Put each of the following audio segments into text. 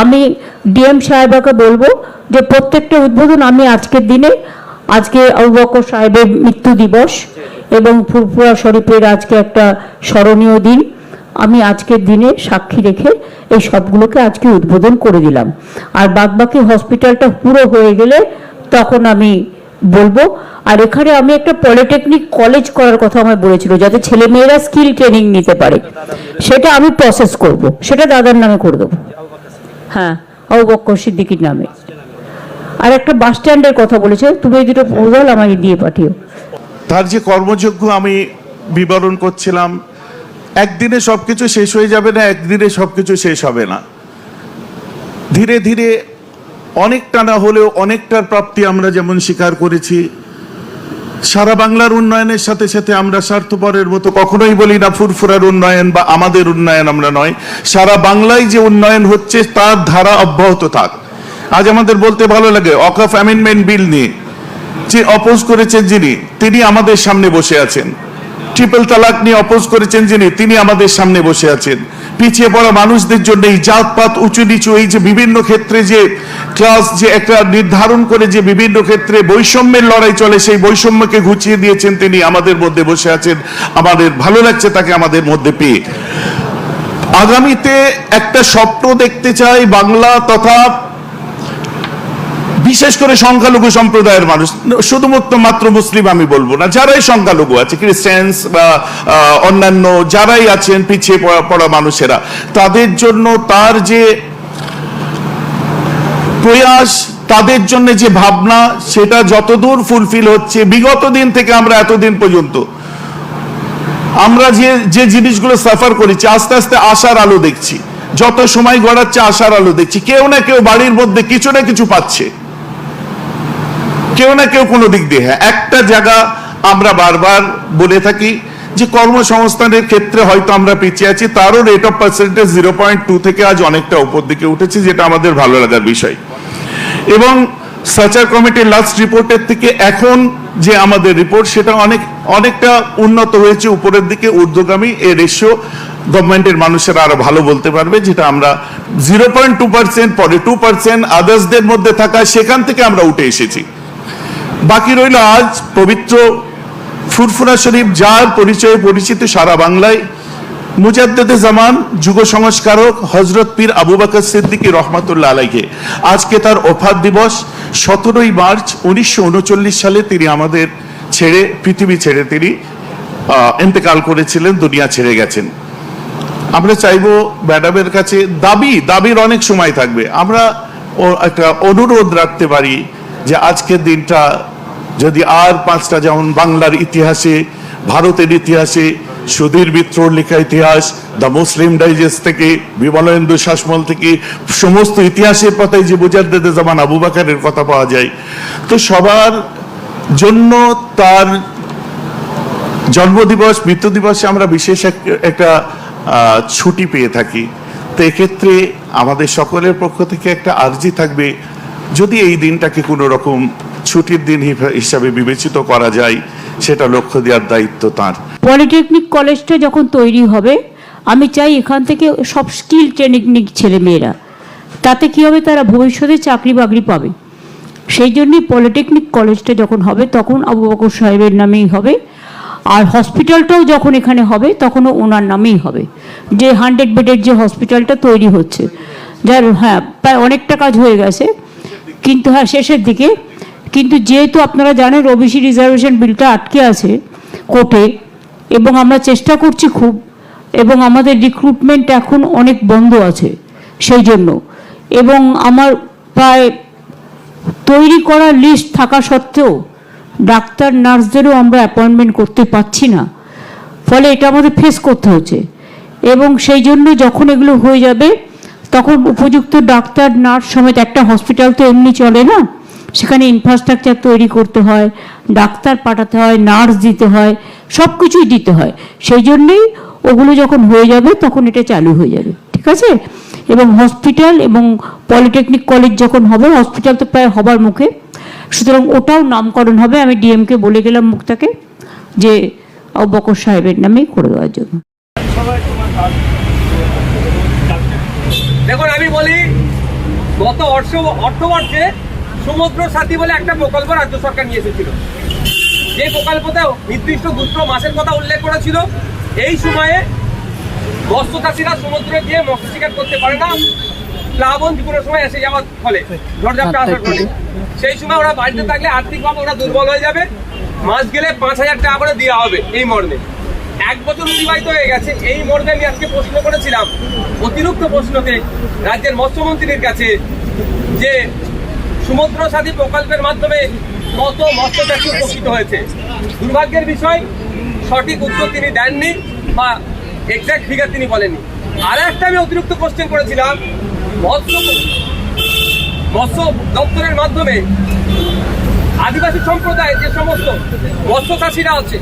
আমি ডিএম সাহেবাকে বলব যে প্রত্যেকটা উদ্বোধন আমি আজকের দিনে, আজকে আবু সাহেবের মৃত্যু দিবস এবং ফুরফুরা শরীফের আজকে একটা স্মরণীয় দিন। আমি আজকের দিনে সাক্ষী রেখে এই সবগুলোকে আজকে উদ্বোধন করে দিলাম। আর বাদবাকি হসপিটালটা পুরো হয়ে গেলে তখন আমি বলব, আর এখানে আমি একটা পলিটেকনিক কলেজ করার কথা আমার বলেছিল, যাতে ছেলে মেয়েরা স্কিল ট্রেনিং নিতে পারে। সেটা আমি প্রসেস করব, সেটা দাদার নামে করে দেবো। হ্যাঁ আবু বক্কর সিদ্দিকির নামে। আর একটা বাস স্ট্যান্ডের কথা বলেছে, তুমি এই দুটো প্রপোজাল আমাকে দিয়ে পাঠিও। তার যে কর্মযোগ্য আমি বিবরণ করছিলাম, একদিনে সবকিছু শেষ হয়ে যাবে না, একদিনে সবকিছু শেষ হবে না। ধীরে ধীরে অনেকটা না হলেও অনেকটার প্রাপ্তি আমরা যেমন স্বীকার করেছি সারা বাংলার উন্নয়নের সাথে সাথে আমরা স্বার্থপরের মতো কখনোই বলি না ফুরফুরার উন্নয়ন বা আমাদের উন্নয়ন আমরা নয়। সারা বাংলায় যে উন্নয়ন হচ্ছে, তার ধারা অব্যাহত থাক। আজ আমাদের বলতে ভালো লাগে অকফ অ্যামেন্ডমেন্ট বিল নিয়ে যে অপোজ করেছেন যিনি, তিনি আমাদের সামনে বসে আছেন। ট্রিপল তালাক নিয়ে অপোজ করেছেন যিনি, তিনি আমাদের সামনে বসে আছেন। পিছিয়ে পড়া মানুষদের জন্য এই জাতপাত উঁচু নিচু এই যে বিভিন্ন ক্ষেত্রে যে ক্লাস যে একটা নির্ধারণ করে যে বিভিন্ন ক্ষেত্রে বৈষম্যের লড়াই চলে, সেই বৈষম্যকে ঘুচিয়ে দিয়েছেন তিনি, আমাদের মধ্যে বসে আছেন। আমাদের ভালো লাগছে তাকে আমাদের মধ্যে পেয়ে। আগামীতে একটা স্বপ্ন দেখতে চাই বাংলা তথা বিশেষ করে সংখ্যালঘু সম্প্রদায়ের মানুষ, শুধুমাত্র মাত্র মুসলিম আমি বলব না, যারাই সংখ্যালঘু আছে খ্রিস্টানস বা অন্যান্য যারাই আছেন, পিছিয়ে পড়া মানুষেরা, তাদের জন্য তার যে প্রয়াস, তাদের জন্য যে ভাবনা, সেটা যতদূর ফুলফিল হচ্ছে, বিগত দিন থেকে আমরা এতদিন পর্যন্ত, আমরা যে যে জিনিসগুলো সাফার করেছি, আস্তে আস্তে আশার আলো দেখছি, যত সময় গড়াচ্ছে, আশার আলো দেখছি, কেউ না কেউ বাড়ির মধ্যে কিছু না কিছু পাচ্ছে। কেউ না কেউ কোনো দিক দিয়ে হ্যাঁ একটা জায়গা আমরা বারবার বলে থাকি যে কর্মসংস্থানের ক্ষেত্রে হয়তো আমরা পিছিয়ে আছি, তারও rate of percentage zero point two থেকে আজ অনেকটা উপর দিকে উঠেছে, যেটা আমাদের ভালো লাগার বিষয়। এবং সাচার কমিটির লাস্ট রিপোর্টের থেকে এখন যে আমাদের রিপোর্ট সেটা অনেক, অনেকটা উন্নত হয়েছে উপরের দিকে, ঊর্ধ্বগামী, এ রেশিও গভর্নমেন্টের মানুষেরা আরও ভালো বলতে পারবে, যেটা আমরা জিরো পয়েন্ট টু পার্সেন্ট পরে টু পার্সেন্ট আদার্সদের মধ্যে থাকা, সেখান থেকে আমরা উঠে এসেছি। বাকি রইল আজ পবিত্র ফুরফুরা শরীফ যার পরিচয়ে পরিচিত সারা বাংলায়। মুজাদ্দেদে জামান যুগ সংস্কারক হজরত পীর আবু বাকর সিদ্দিকী রহমতুল্লাহ আলাইকে আজকে তার ওফাত দিবস সতেরোই মার্চ উনিশশো উনচল্লিশ সালে তিনি আমাদের ছেড়ে পৃথিবী ছেড়ে তিনি আহ, ইন্তেকাল করেছিলেন দুনিয়া ছেড়ে গেছেন। আমরা চাইব ম্যাডামের কাছে দাবি দাবির অনেক সময় থাকবে। আমরা একটা অনুরোধ রাখতে পারি যে আজকের দিনটা যদি আর পাঁচটা যেমন বাংলার ইতিহাসে, ভারতের ইতিহাসে, সুধীর মিত্রর লেখা ইতিহাস, দ্য মুসলিম ডাইজেস্ট থেকে, বিমলেন্দু শাসমল থেকে, সমস্ত ইতিহাসের পাতায় যে মুজাদ্দেদে জামান আবু বাকারের কথা পাওয়া যায়। তো সবার জন্য তার জন্মদিবস মৃত্যু দিবসে আমরা বিশেষ এক- একটা ছুটি পেয়ে থাকি। তো এক্ষেত্রে আমাদের সকলের পক্ষ থেকে একটা আর্জি থাকবে, যদি এই দিনটাকে কোনো রকম ছুটির দিন হিসাবে বিবেচিত করা যায়, সেটা লক্ষ্য দেওয়ার দায়িত্ব তার। পলিটেকনিক কলেজটা যখন তৈরি হবে, আমি চাই এখান থেকে সব স্কিল ট্রেনিং ছেলে মেয়েরা তাতে কি হবে তারা ভবিষ্যতে চাকরি বাকরি পাবে। সেই জন্যই পলিটেকনিক কলেজটা যখন হবে, তখন আবু বকর সাহেবের নামেই হবে, আর হসপিটালটাও যখন এখানে হবে, তখনও ওনার নামেই হবে। যে হান্ড্রেড বেডের যে হসপিটালটা তৈরি হচ্ছে, যার হ্যাঁ প্রায় অনেকটা কাজ হয়ে গেছে, কিন্তু হ্যাঁ শেষের দিকে কিন্তু যেহেতু আপনারা জানেন ওবিসি রিজার্ভেশন বিলটা আটকে আছে কোর্টে, এবং আমরা চেষ্টা করছি খুব, এবং আমাদের রিক্রুটমেন্ট এখন অনেক বন্ধ আছে সেই জন্য। এবং আমার প্রায় তৈরি করা লিস্ট থাকা সত্ত্বেও ডাক্তার, নার্সদেরও আমরা অ্যাপয়েন্টমেন্ট করতে পারছি না। ফলে এটা আমাদের ফেস করতে হচ্ছে। এবং সেই জন্য যখন এগুলো হয়ে যাবে, তখন উপযুক্ত ডাক্তার, নার্স সমেত একটা হসপিটাল তো এমনি চলে না? সেখানে ইনফ্রাস্ট্রাকচার তৈরি করতে হয়, ডাক্তার পাঠাতে হয় নার্স দিতে হয় সব কিছুই দিতে হয়। সেই জন্যেই ওগুলো যখন হয়ে যাবে তখন এটা চালু হয়ে যাবে, ঠিক আছে? এবং হসপিটাল এবং পলিটেকনিক কলেজ যখন হবে হসপিটাল তো প্রায় হবার মুখে। সুতরাং ওটাও নামকরণ হবে, আমি ডিএমকে বলে গেলাম মুক্তাকে যে বকর সাহেবের নামেই করে দেওয়ার জন্য। দেখুন, আমি বলি, গত অর্থ অর্থবর্ষে সমুদ্র সাথী বলে একটা প্রকল্প রাজ্য সরকার নিয়ে এসেছিল। যে প্রকল্পতে নির্দিষ্ট দুটো মাসের কথা উল্লেখ করেছিল। এই সময়ে মৎস্য চাষিরা সমুদ্রে গিয়ে মৎস্য শিকার করতে পারে না। প্লাবন কোনো সময় এসে যাওয়ার ফলে ঝড়ঝাপটা আসার ফলে। সেই সময় ওরা বাড়িতে থাকলে আর্থিকভাবে ওরা দুর্বল হয়ে যাবে। মাস গেলে পাঁচ হাজার টাকা করে দেওয়া হবে এই মর্মে এক বছর অতিবাহিত হয়ে গেছে। এই মর্মে আমি আজকে প্রশ্ন করেছিলাম। অতিরিক্ত প্রশ্নতে রাজ্যের মৎস্যমন্ত্রীর কাছে যে সমুদ্র সাথী প্রকল্পের মাধ্যমে কত মৎস্য চাষী উপকৃত হয়েছে? দুর্ভাগ্যের বিষয়, সঠিক উত্তর তিনি দেননি বা এক্স্যাক্ট ফিগার তিনি বলেননি। আর একটা আমি অতিরিক্ত কোশ্চেন করেছিলাম, মৎস্য মৎস্য দপ্তরের মাধ্যমে আদিবাসী সম্প্রদায় যে সমস্ত মৎস্য চাষিরা আছে,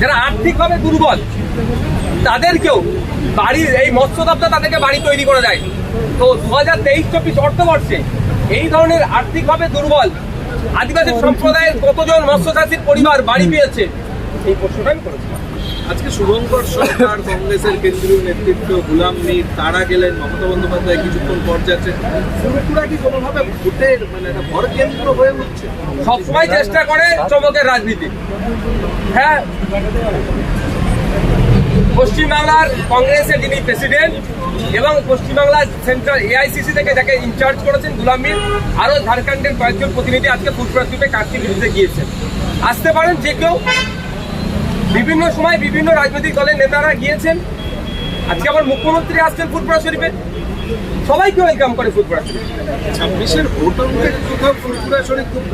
যারা আর্থিকভাবে দুর্বল, তাদেরকেও বাড়ির এই মৎস্য দপ্তর তাদেরকে বাড়ি তৈরি করে দেয়। তো দু হাজার তেইশ চব্বিশ অর্থবর্ষে এই ধরনের আর্থিকভাবে দুর্বল। আদিবাসী সম্প্রদায়ের কতজন মৎস্য চাষির পরিবার বাড়ি পেয়েছে? এই প্রশ্নটা আমি করেছিলাম আজকে শুভঙ্কর সরকার কংগ্রেসের কেন্দ্রীয় নেতৃত্ব গুলাম মীর তারা গেলেন মমতা বন্দ্যোপাধ্যায় কিছুক্ষণ পর যাচ্ছে। ফুরপুরা কি কোনোভাবে ভোটের মানে একটা ভর কেন্দ্র হয়ে উঠছে? সবসময় চেষ্টা করে চমকের রাজনীতি। হ্যাঁ। পশ্চিমবাংলার কংগ্রেসের যিনি প্রেসিডেন্ট এবং পশ্চিমবাংলার সেন্ট্রাল এআইসিসি থেকে যাকে ইনচার্জ করেছেন গুলাম মীর আরও ঝাড়খণ্ডের কয়েকজন প্রতিনিধি আজকে ফুটপুরা দ্বীপে কার্তিক বিরুদ্ধে গিয়েছেন। আসতে পারেন যে কেউ। বিভিন্ন সময় বিভিন্ন রাজনৈতিক দলের নেতারা গিয়েছেন। আজকে আবার মুখ্যমন্ত্রী আসছেন ফুটপুরা শরীফে। সবাইকে ওয়েলকাম করে ফুটপুরা শরীফ। ছাব্বিশের ভোট অঙ্কের কোথাও ফুরপুরা শরীর খুব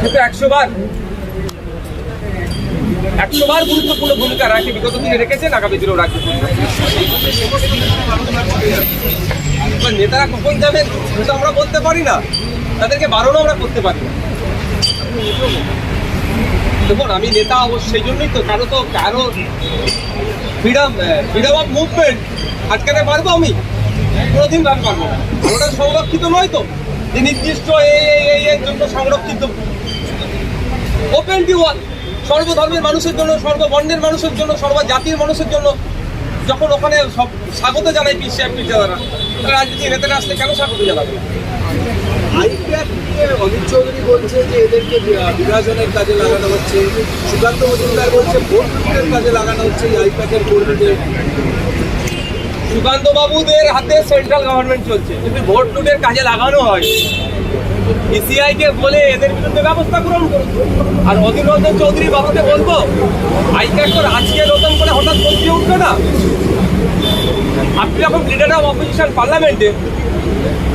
সে তো একশো বার। একশো বার গুরুত্বপূর্ণ ভূমিকা রাখে বিগত দিনে রেখেছেন আগামী দিনেও রাখবে নেতারা কখন যাবেন, সেটা আমরা বলতে পারি না। তাদেরকে বারণও আমরা করতে পারি না। দেখুন, আমি নেতা সেই জন্যই তো কারও তো কারও ফ্রিডম ফ্রিডম অফ মুভমেন্ট আটকাতে পারব আমি? কোনোদিন রান পারব না। ওটা সংরক্ষিত নয় তো? নির্দিষ্ট এই জন্য সংরক্ষিত। ওপেন টু ওয়াল সর্বধর্মের মানুষের জন্য সর্ববর্ণের মানুষের জন্য সর্বজাতির মানুষের জন্য যখন ওখানে সব স্বাগত জানাই বিশ্ব পিজারা রাজনীতি নেতারা আসলে কেন স্বাগত জানাবে? অমিত চৌধুরী বলছে যে এদেরকে বিভাজনের কাজে লাগানো হচ্ছে। সুকান্ত মজুমদার বলছে ভোট কাজে লাগানো হচ্ছে এই আইপ্যাকের কর্মীদের। সুকান্ত বাবুদের হাতে সেন্ট্রাল গভর্নমেন্ট চলছে। যদি ভোট লুটের কাজে লাগানো হয়। কে বলে এদের বিরুদ্ধে ব্যবস্থা গ্রহণ করুন আর অধীর রঞ্জন চৌধুরী বাবুকে বলব আইপ্যাক তো আজকে নতুন করে হঠাৎ বলতে উঠবে না আপনি যখন লিডার অফ অপোজিশন পার্লামেন্টে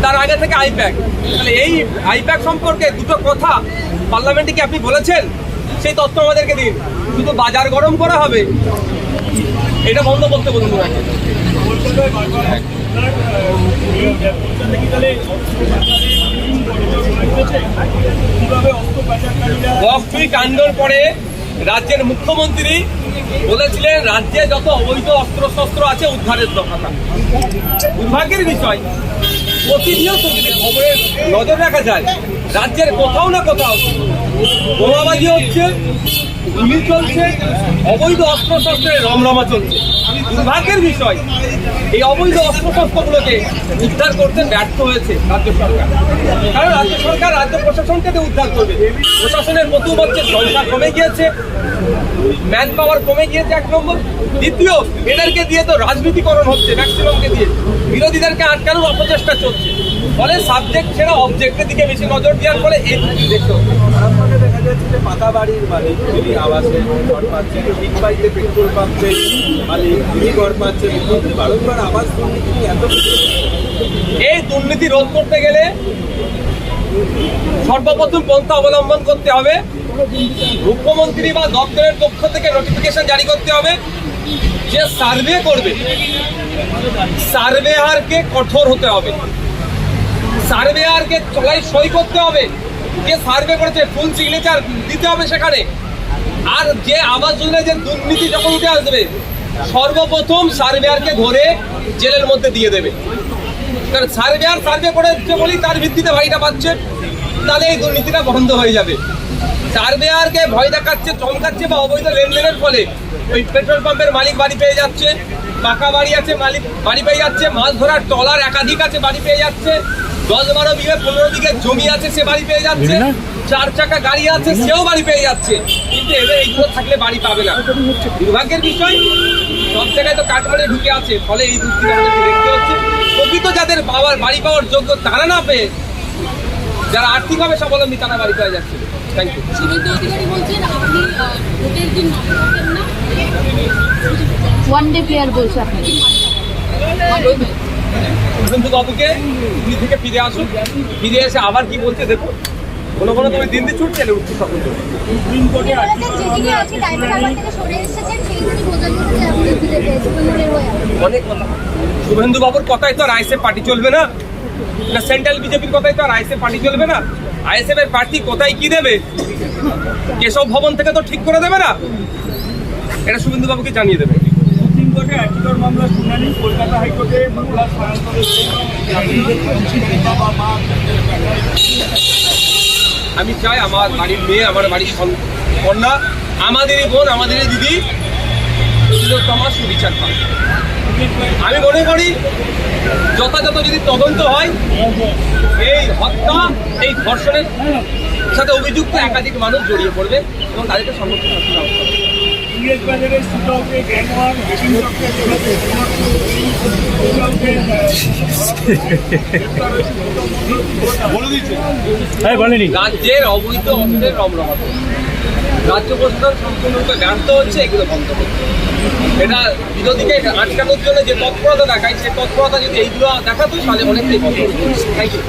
তার আগে থেকে আইপ্যাক তাহলে এই আইপ্যাক সম্পর্কে দুটো কথা পার্লামেন্টে কি আপনি বলেছেন সেই তথ্য আমাদেরকে দিন শুধু বাজার গরম করা হবে এটা বন্ধ করতে বলুন ওনাকে। বকফি কাণ্ডর পরে রাজ্যের মুখ্যমন্ত্রী বলেছিলেন, রাজ্যে যত অবৈধ অস্ত্র শস্ত্র আছে, উদ্ধারের কথা দুর্ভাগ্যের বিষয় প্রতিনিয়ত খবরের নজর রাখা যায়। রাজ্যের কোথাও না কোথাও বোমাবাজি হচ্ছে, গুলি চলছে, অবৈধ অস্ত্র শস্ত্রের রমরমা চলছে। দুর্ভাগ্যের বিষয়। এই অবৈধ অস্ত্র শস্ত্রগুলোকে উদ্ধার করতে ব্যর্থ হয়েছে রাজ্য সরকার। কারণ রাজ্য সরকার রাজ্য প্রশাসনকে দিয়ে উদ্ধার করবে। প্রশাসনের নতুন হচ্ছে সংখ্যা কমে গিয়েছে ম্যান পাওয়ার কমে গিয়েছে এক নম্বর। দ্বিতীয়, এদেরকে দিয়ে তো রাজনীতিকরণ হচ্ছে ম্যাক্সিমামকে দিয়ে। বিরোধীদেরকে আটকানোর অপচেষ্টা চলছে। ফলে সাবজেক্ট ছেড়ে অবজেক্টের দিকে বেশি নজর দেওয়ার ফলে এই দেখতে দেখা যাচ্ছে যে পাকা বাড়ির মালিক আবাসে পেট্রোল পাম্পের মালিক তিনি ঘর পাচ্ছেন বারংবার আবাস দুর্নীতি এত এই দুর্নীতি রোধ করতে গেলে সর্বপ্রথম পন্থা অবলম্বন করতে হবে। মুখ্যমন্ত্রী বা দপ্তরের পক্ষ থেকে নোটিফিকেশন জারি করতে হবে যে সার্ভে করবে। সার্ভেয়ারকে কঠোর হতে হবে। সার্ভেয়ারকে চলাই সই করতে হবে। যে সার্ভে করেছে ফুল সিগনেচার দিতে হবে সেখানে। আর যে আবাস যোজনায় যে দুর্নীতি যখন উঠে আসবে সর্বপ্রথম সার্ভেয়ারকে ধরে জেলের মধ্যে দিয়ে দেবে। কারণ সার্ভেয়ার সার্ভে করে বলি, তার ভিত্তিতে ভাইটা পাচ্ছে, তাহলে এই দুর্নীতিটা বন্ধ হয়ে যাবে। সার্ভেয়ারকে ভয় দেখাচ্ছে, চমকাচ্ছে বা অবৈধ লেনদেনের ফলে ওই পেট্রোল পাম্পের মালিক বাড়ি পেয়ে যাচ্ছে। পাকা বাড়ি আছে মালিক বাড়ি পেয়ে যাচ্ছে মাছ ধরার টলার একাধিক আছে বাড়ি পেয়ে যাচ্ছে। দশ বারো বিঘে পনেরো বিঘে জমি আছে সে বাড়ি পেয়ে যাচ্ছে। চার চাকা গাড়ি আছে সেও বাড়ি পেয়ে যাচ্ছে। কিন্তু এদের এইগুলো থাকলে বাড়ি পাবে না। দুর্ভাগ্যের বিষয় সব জায়গায় তো কাঠমারে ঢুকে আছে ফলে এই দুর্নীতি আমাদেরকে দেখতে হচ্ছে। প্রকৃত যাদের পাওয়ার বাড়ি পাওয়ার যোগ্য তারা না পেয়ে যারা আর্থিকভাবে স্বাবলম্বী তারা বাড়ি পেয়ে যাচ্ছে। থ্যাংক ইউ শুভেন্দু অধিকারী বলছেন আপনি ভোটের দিন না। ওয়ান ডে প্লেয়ার বলছে আপনাকে। শুভেন্দু বাবুকে দিল্লি থেকে ফিরে আসুন। ফিরে এসে আবার কি বলছে দেখুন। কোনো কোনো তুমি দিন দিয়ে ছুটছে উঠছে সকল আপনি। অনেক কথা। শুভেন্দু বাবুর কথাই তো আর আইএসএফ পার্টি চলবে না। না সেন্ট্রাল বিজেপির কথাই তো আর আইএসএফ পার্টি চলবে না। আইএসএফ এর প্রার্থী কোথায় কি দেবে? কেশব ভবন থেকে তো ঠিক করে দেবে না? এটা শুভেন্দু বাবুকে জানিয়ে দেবে। সুপ্রিম কোর্টে একটিকর মামলা শুনানি কলকাতা হাইকোর্টে মামলা আমি চাই আমার বাড়ির মেয়ে আমার বাড়ির কন্যা আমাদেরই বোন আমাদেরই দিদি তিলোত্তমা সুবিচার পায় আমি মনে করি যথাযথ যদি তদন্ত হয় এই হত্যা এই ধর্ষণের সাথে অভিযুক্ত একাধিক মানুষ জড়িয়ে পড়বে এবং তাদেরকে শাস্তি মেশিন চক্রে চলেছে রাজ্যের অবৈধ অস্ত্রের রমরমা। রাজ্য প্রশাসন সম্পূর্ণরূপে ব্যর্থ হচ্ছে, এগুলো বন্ধ করতে এটা বিরোধীকে আটকানোর জন্য যে তৎপরতা দেখায়, সেই তৎপরতা যদি এইগুলো দেখাতো, তাহলে অনেকটাই বন্ধ থ্যাংক ইউ